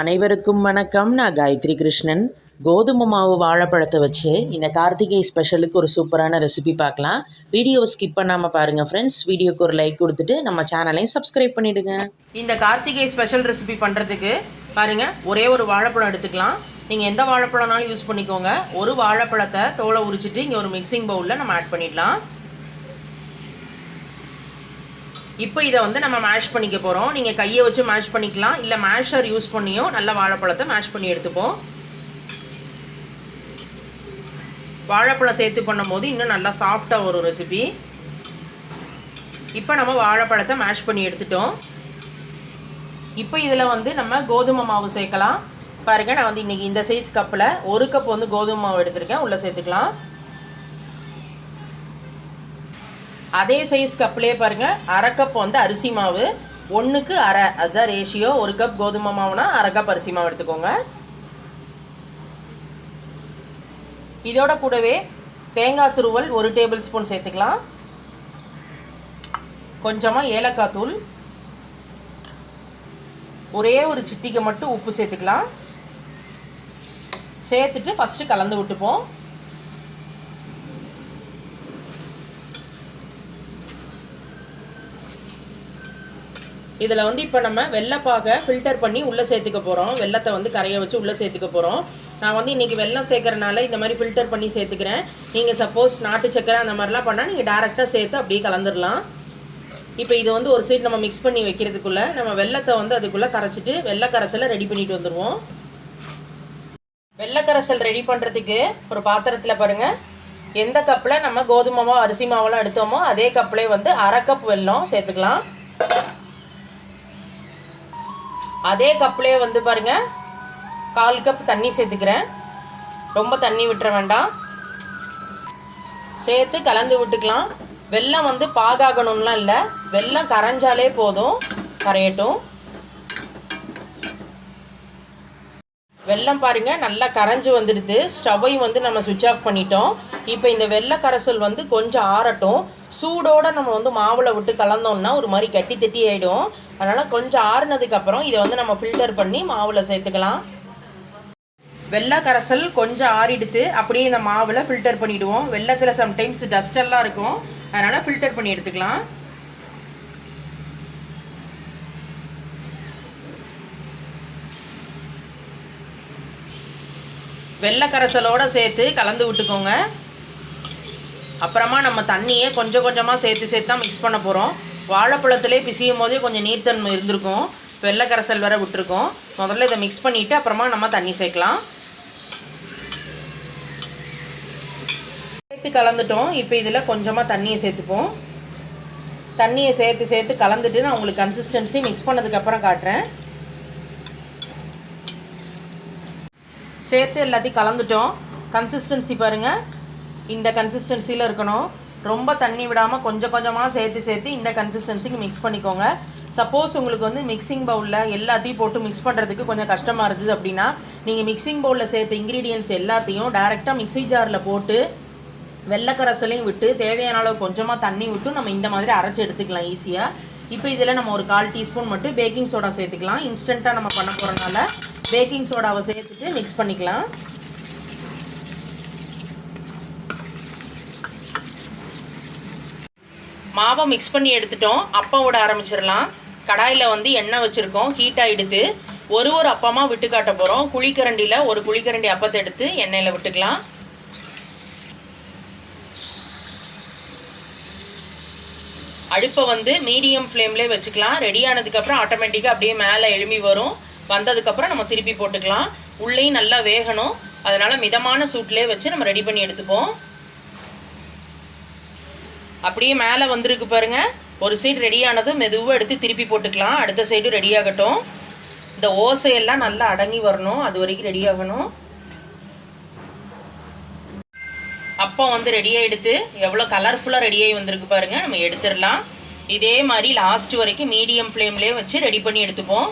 அனைவருக்கும் வணக்கம். நான் காயத்ரி கிருஷ்ணன். கோதுமை மாவு வாழைப்பழத்தை வச்சு இந்த கார்த்திகை ஸ்பெஷலுக்கு ஒரு சூப்பரான ரெசிபி பார்க்கலாம். வீடியோவை ஸ்கிப் பண்ணாமல் பாருங்கள் ஃப்ரெண்ட்ஸ் வீடியோக்கு ஒரு லைக் கொடுத்துட்டு நம்ம சேனலையும் சப்ஸ்கிரைப் பண்ணிவிடுங்க இந்த கார்த்திகை ஸ்பெஷல் ரெசிபி பண்ணுறதுக்கு பாருங்கள் ஒரே ஒரு வாழைப்பழம் எடுத்துக்கலாம். நீங்கள் எந்த வாழைப்பழம்னாலும் யூஸ் பண்ணிக்கோங்க. ஒரு வாழைப்பழத்தை தோலை உரிச்சிட்டு இங்கே ஒரு மிக்சிங் பவுலில் நம்ம ஆட் பண்ணிடலாம். இப்போ இதை வந்து நம்ம மேஷ் பண்ணிக்க போகிறோம் நீங்கள் கையை வச்சு மேஷ் பண்ணிக்கலாம். இல்லை மேஷர் யூஸ் பண்ணியும் நல்ல வாழைப்பழத்தை மேஷ் பண்ணி எடுத்துப்போம். வாழைப்பழம் சேர்த்து பண்ணும்போது இன்னும் நல்லா சாஃப்டாக வரும் ரெசிபி இப்போ நம்ம வாழைப்பழத்தை மேஷ் பண்ணி எடுத்துட்டோம். இப்போ இதில் வந்து நம்ம கோதுமை மாவு சேர்க்கலாம். பாருங்கள் நான் வந்து இன்றைக்கி இந்த சைஸ் கப்பில் ஒரு கப் வந்து கோதுமை மாவு எடுத்திருக்கேன். உள்ளே சேர்த்துக்கலாம். அதே சைஸ் கப்லேயே பாருங்கள் அரை கப் வந்து அரிசி மாவு ஒன்றுக்கு அரை. அதுதான் ரேஷியோ ஒரு கப் கோதுமை மாவுனா அரை கப் அரிசி மாவு எடுத்துக்கோங்க. இதோட கூடவே தேங்காய் துருவல் ஒரு டேபிள் ஸ்பூன் சேர்த்துக்கலாம். கொஞ்சமாக ஏலக்காய் தூள். ஒரே ஒரு சிட்டிக்கை மட்டும் உப்பு சேர்த்துக்கலாம். சேர்த்துட்டு ஃபஸ்ட்டு கலந்து விட்டுப்போம். இதில் வந்து இப்போ நம்ம வெள்ளப்பாக ஃபில்டர் பண்ணி உள்ளே சேர்த்துக்க போகிறோம் வெள்ளத்தை வந்து கரையை வச்சு உள்ளே சேர்த்துக்க போகிறோம் நான் வந்து இன்றைக்கி வெள்ளம் சேர்க்குறனால இந்த மாதிரி ஃபில்டர் பண்ணி சேர்த்துக்கிறேன். நீங்கள் சப்போஸ் நாட்டு சக்கரை அந்த மாதிரிலாம் பண்ணால் நீங்கள் டேரெக்டாக சேர்த்து அப்படியே கலந்துடலாம் இப்போ இது வந்து ஒரு சைடு நம்ம மிக்ஸ் பண்ணி வைக்கிறதுக்குள்ளே நம்ம வெள்ளத்தை வந்து அதுக்குள்ளே கரைச்சிட்டு வெள்ளை கரைசலை ரெடி பண்ணிட்டு வந்துடுவோம் வெள்ளக்கரைசல் ரெடி பண்ணுறதுக்கு ஒரு பாத்திரத்தில் பாருங்கள் எந்த கப்பில் நம்ம கோதுமாவோ அரிசி மாவெல்லாம் எடுத்தோமோ அதே கப்பிலே வந்து அரை கப் வெல்லம் சேர்த்துக்கலாம். அதே கப்லேயே வந்து பாருங்கள் கால் கப் தண்ணி சேர்த்துக்கிறேன். ரொம்ப தண்ணி விட்டுற வேண்டாம். சேர்த்து கலந்து விட்டுக்கலாம். வெள்ளம் வந்து பாகாகணும்லாம் இல்லை. வெல்லம் கரைஞ்சாலே போதும். கரையட்டும். வெள்ளம் பாருங்கள் நல்லா கரைஞ்சி வந்துடுது. ஸ்டவ்வையும் வந்து நம்ம சுவிட்ச் ஆஃப் பண்ணிட்டோம். இப்போ இந்த வெள்ளை கரைசல் வந்து கொஞ்சம் ஆறட்டும். சூடோடு நம்ம வந்து மாவில் விட்டு கலந்தோம்னா ஒரு மாதிரி கட்டி தட்டி ஆகிடும் அதனால் கொஞ்சம் ஆறுனதுக்கப்புறம் இதை வந்து நம்ம ஃபில்டர் பண்ணி மாவில் சேர்த்துக்கலாம். வெள்ளை கரைசல் கொஞ்சம் ஆறிடுத்து அப்படியே இந்த மாவில் ஃபில்டர் பண்ணிவிடுவோம் வெள்ளத்தில் சம்டைம்ஸ் டஸ்டெல்லாம் இருக்கும். அதனால் ஃபில்டர் பண்ணி எடுத்துக்கலாம். வெள்ளை கரைசலோடு சேர்த்து கலந்து விட்டுக்கோங்க. அப்புறமா நம்ம தண்ணியை கொஞ்சம் கொஞ்சமாக சேர்த்து சேர்த்து தான் மிக்ஸ் பண்ண போகிறோம் வாழைப்பழத்திலே பிசியும் போதே கொஞ்சம் நீர்த்தன்மை இருந்திருக்கும். வெள்ளை கரைசல் வேற விட்டுருக்கோம். முதல்ல இதை மிக்ஸ் பண்ணிவிட்டு அப்புறமா நம்ம தண்ணி சேர்க்கலாம். சேர்த்து கலந்துட்டோம். இப்போ இதில் கொஞ்சமாக தண்ணியை சேர்த்துப்போம். தண்ணியை சேர்த்து சேர்த்து கலந்துட்டு நான் உங்களுக்கு கன்சிஸ்டன்சி மிக்ஸ் பண்ணதுக்கப்புறம் காட்டுறேன். சேர்த்து எல்லாத்தையும் கலந்துட்டோம். கன்சிஸ்டன்சி பாருங்கள் இந்த கன்சிஸ்டன்சியில் இருக்கணும். ரொம்ப தண்ணி விடாமல் கொஞ்சம் கொஞ்சமாக சேர்த்து சேர்த்து இந்த கன்சிஸ்டன்சிக்கு மிக்ஸ் பண்ணிக்கோங்க. சப்போஸ் உங்களுக்கு வந்து மிக்சிங் பவுலில் எல்லாத்தையும் போட்டு மிக்ஸ் பண்ணுறதுக்கு கொஞ்சம் கஷ்டமாக இருந்தது அப்படின்னா நீங்கள் மிக்சிங் பவுலில் சேர்த்த இன்க்ரீடியன்ஸ் எல்லாத்தையும் டேரெக்டாக மிக்சி ஜாரில் போட்டு வெள்ளைக்கரசலையும் விட்டு தேவையான அளவு கொஞ்சமாக தண்ணி விட்டு நம்ம இந்த மாதிரி அரைச்சி எடுத்துக்கலாம் ஈஸியாக இப்போ இதில் நம்ம ஒரு கால் டீஸ்பூன் மட்டும் பேக்கிங் சோடா சேர்த்துக்கலாம். இன்ஸ்டண்ட்டாக நம்ம பண்ண போகிறனால பேக்கிங் சோடாவை சேர்த்துட்டு மிக்ஸ் பண்ணிக்கலாம். மாவை மிக்ஸ் பண்ணி எடுத்துட்டோம். அப்பம் விட ஆரம்பிச்சிடலாம். கடாயில் வந்து எண்ணெய் வச்சுருக்கோம். ஹீட் ஆகிடுது ஒரு ஒரு அப்பமாக விட்டு காட்ட போகிறோம் குழிக்கரண்டியில் ஒரு குழிக்கரண்டி அப்பத்தை எடுத்து எண்ணெயில் விட்டுக்கலாம். அடுப்பை வந்து மீடியம் ஃப்ளேம்லேயே வச்சுக்கலாம். ரெடி ஆனதுக்கப்புறம் ஆட்டோமேட்டிக்காக அப்படியே மேலே எழும்பி வரும். வந்ததுக்கப்புறம் நம்ம திருப்பி போட்டுக்கலாம். உள்ளேயும் நல்லா வேகணும். அதனால் மிதமான சூட்லேயே வச்சு நம்ம ரெடி பண்ணி எடுத்துப்போம். அப்படியே மேலே வந்திருக்கு பாருங்க. ஒரு சைடு ரெடியானதும் மெதுவாக எடுத்து திருப்பி போட்டுக்கலாம். அடுத்த சைடு ரெடி ஆகட்டும். இந்த ஓசையெல்லாம் நல்லா அடங்கி வரணும். அது வரைக்கும் ரெடி ஆகணும். அப்போ வந்து ரெடியாக எடுத்து எவ்வளோ கலர்ஃபுல்லாக ரெடியாகி வந்திருக்கு பாருங்கள் நம்ம எடுத்துடலாம். இதே மாதிரி லாஸ்ட் வரைக்கும் மீடியம் ஃப்ளேம்லேயே வச்சு ரெடி பண்ணி எடுத்துப்போம்.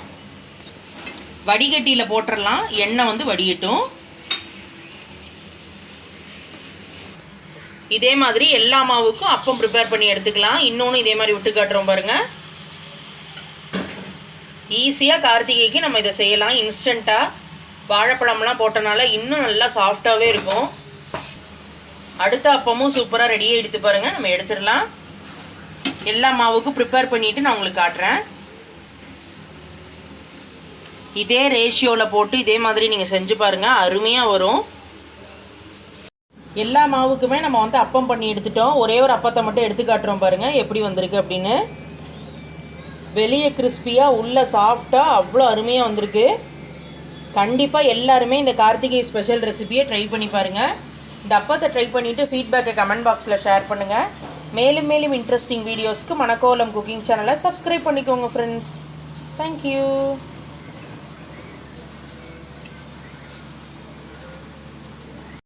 வடிகட்டியில் போட்டுடலாம் எண்ணெய் வந்து வடிகட்டும். இதே மாதிரி எல்லா மாவுக்கும் அப்பம் ப்ரிப்பேர் பண்ணி எடுத்துக்கலாம். இன்னொன்று இதே மாதிரி விட்டு காட்டுறோம் பாருங்கள் ஈஸியாக கார்த்திகைக்கு நம்ம இதை செய்யலாம். இன்ஸ்டண்ட்டாக வாழைப்பழம்லாம் போட்டனால இன்னும் நல்லா சாஃப்டாகவே இருக்கும். அடுத்த அப்பமும் சூப்பராக ரெடியாக எடுத்து பாருங்கள் நம்ம எடுத்துடலாம். எல்லா மாவுக்கும் ப்ரிப்பேர் பண்ணிவிட்டு நான் உங்களுக்கு காட்டுறேன். இதே ரேஷியோவில் போட்டு இதே மாதிரி நீங்கள் செஞ்சு பாருங்கள் அருமையாக வரும். எல்லா மாவுக்குமே நம்ம வந்து அப்பம் பண்ணி எடுத்துட்டோம். ஒரே ஒரு அப்பத்தை மட்டும் எடுத்து காட்டுறோம் பாருங்கள் எப்படி வந்திருக்கு அப்படின்னு. வெளியே கிறிஸ்பியாக உள்ளே சாஃப்டாக அவ்வளோ அருமையாக வந்திருக்கு. கண்டிப்பாக எல்லாருமே இந்த கார்த்திகை ஸ்பெஷல் ரெசிபியை ட்ரை பண்ணி பாருங்கள் இந்த அப்பத்தை ட்ரை பண்ணிவிட்டு ஃபீட்பேக்கை கமெண்ட் பாக்ஸில் ஷேர் பண்ணுங்கள் மேலும் மேலும் இன்ட்ரெஸ்டிங் வீடியோஸ்க்கு மணக்கோலம் குக்கிங் சேனலை சப்ஸ்கிரைப் பண்ணிக்கோங்க ஃப்ரெண்ட்ஸ் தேங்க்யூ